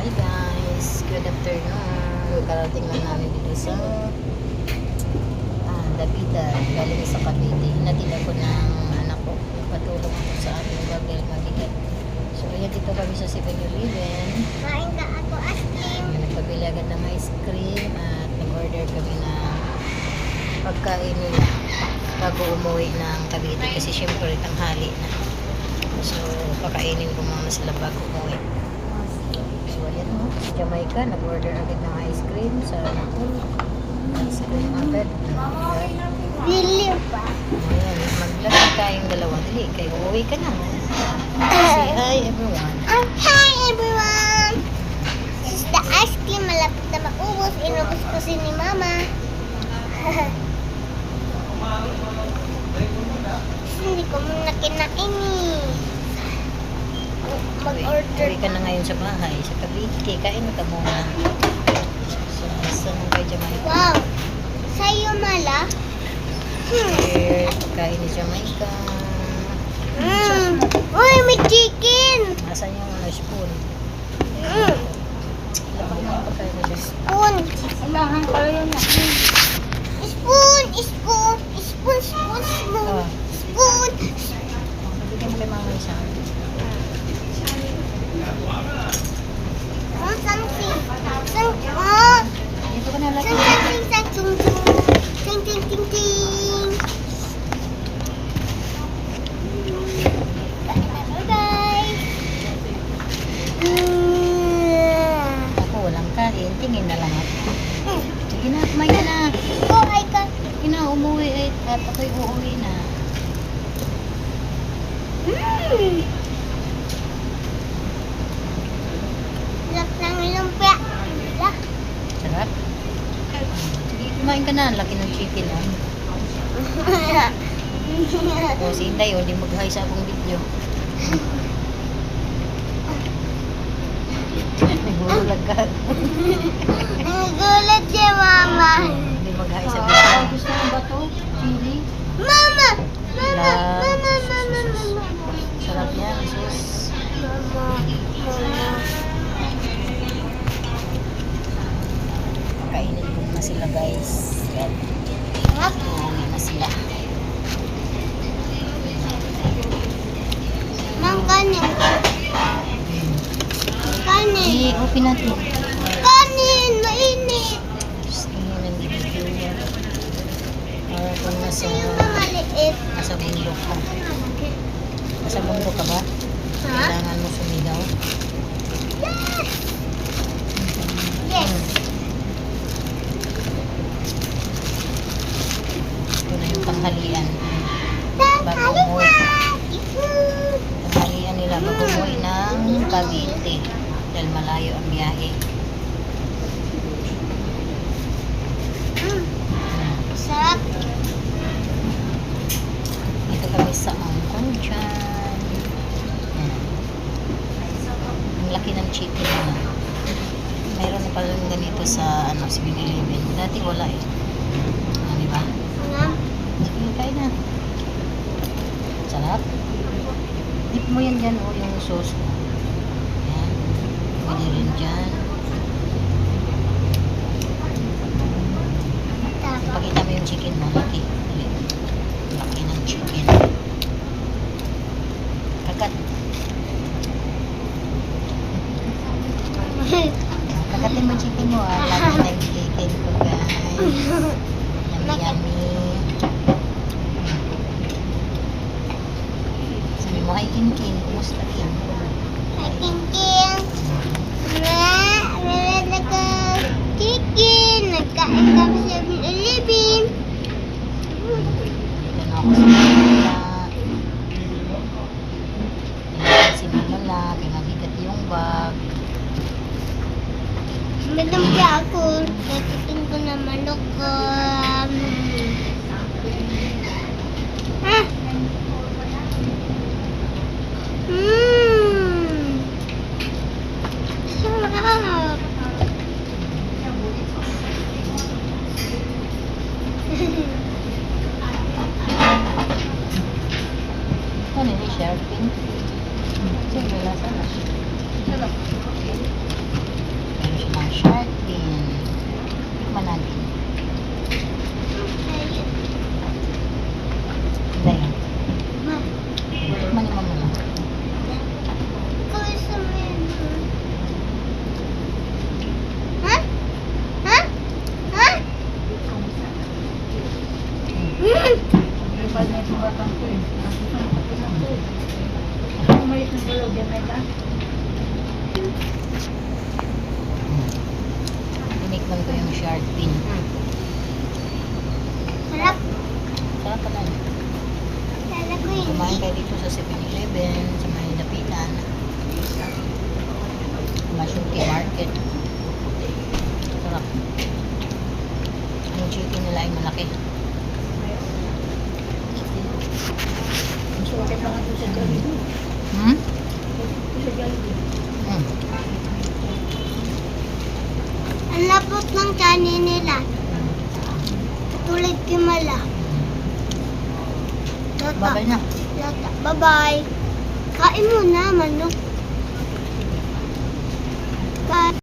Hi guys, good afternoon. Karating lang namin dito sa ah, Davida, galing sa Cavite. Hinatid ako ng anak ko. Patulong ako sa aming bagay mabigat. So, ayan dito kami sa 7-Eleven. Kain ka ako ice cream. Nagpabili agad ng ice cream at nag-order kami ng pagkain nila bago umuwi ng Cavite kasi syempre tanghali na. So, pakainin ko muna sila bago umuwi. So, ayan mo. Si Jamaica, nag-order agad ng ice cream sa ko. Ice cream agad. Liliw pa. Ayan, maglakad tayong dalawa. Dali, kayo uuwi ka na. Say hi everyone. Um, hi everyone! Is the ice cream. Malapit na maubos. Inubos ko si ni Mama. Hindi ko muna kinain eh. Mag-order. Uwi ka na ngayon sa bahay. Sa Cavite, kain ka muna. So, saan mo kay Jamaica? Wow! Sa'yo mala? Hmm. Here, pagkain ni Jamaica. Mm. Uy, may chicken! Nasaan yung ano, spoon? Mm. Spoon! Kailangan pala yun. Spoon! Spoon! Spoon! Spoon! Spoon! Oh, Spoon! bigyan mo kay mama isa. Oh, something. Some, oh, Dito ka na some, lagi. something, something, something. Ting, ting, ting, ting. Bye, guys. Mm. Ako walang kain. Tingin na lang ako. Mm. Sige na, kumain ka na. Oh, I got Sige na, umuwi eh. At ako'y uuwi na. Mm. Lak ng lumpia. Sarap. Sige, kumain ka na. Ang Laki ng chicken, oh. O, si Inday, oh, di mag-hi sa akong video. Nagulag ka. Ang gulat si Mama. Di mag-hi sa video. Gusto mo ba to? Chili? Mama! Mama! Love. Mama! Mama! Mama! Sarap yan, sus. Kainin ko na sila, guys. Yan. Sarap. Uuwi na sila. Mang kanin. Kanin. I-open natin. Kanin! Mainit! Just tingnan ng video. Para kung nasa, nasa bundok ka. Nasa bundok ka ba? Kailangan mo sumigaw. Yes. Ito na yung tanghalian. Bago umuwi. Tanghalian nila bago umuwi ng Cavite. Dahil malayo ang biyahe. Mm. Sarap. Dito kami sa Angkon dyan. Yan. Ang laki ng chicken na. Pala ganito sa ano, 7-Eleven. Dati wala eh. Ah, di ba? Sige, kain na. Sarap. Dip mo yan dyan o yung sauce mo. Yan. Pwede rin dyan. Pakita mo yung chicken mo. Laki. Laki ng chicken. Kagat. Kagatin mo yung chicken mo ah. Laki ng chicken ko guys. Yummy yummy. Sabi mo, hi Kinkin. Kumusta rin? Ay, King-king. Wala, wala naka sa 7-Eleven. Dito na ako sa Manila. Si Manila. Yung bag. Madampi ako. Natutin ko na manok ko. Ano ni Sherpin? Sige, nasa na siya. Ano siya ng Sherpin? Tikman natin. Hindi yan. Tikman ni Mama lang. Mmm! Ang pag-ibatan ng bulog yan, may lang. Tinikman ko yung shark fin. Sarap. Sarap pala. Sarap ko yun. Kumain kayo dito sa 7-Eleven, sa mga hinapitan. Masyuki market. Sarap. Ang chicken nila ay malaki. Ang sarap lang ito sa gawin. Mm. Ang lapot ng kanin nila. Tulad kimala. Lata. Bye-bye na. Lata. Bye-bye. Kain mo na, manok. Bye.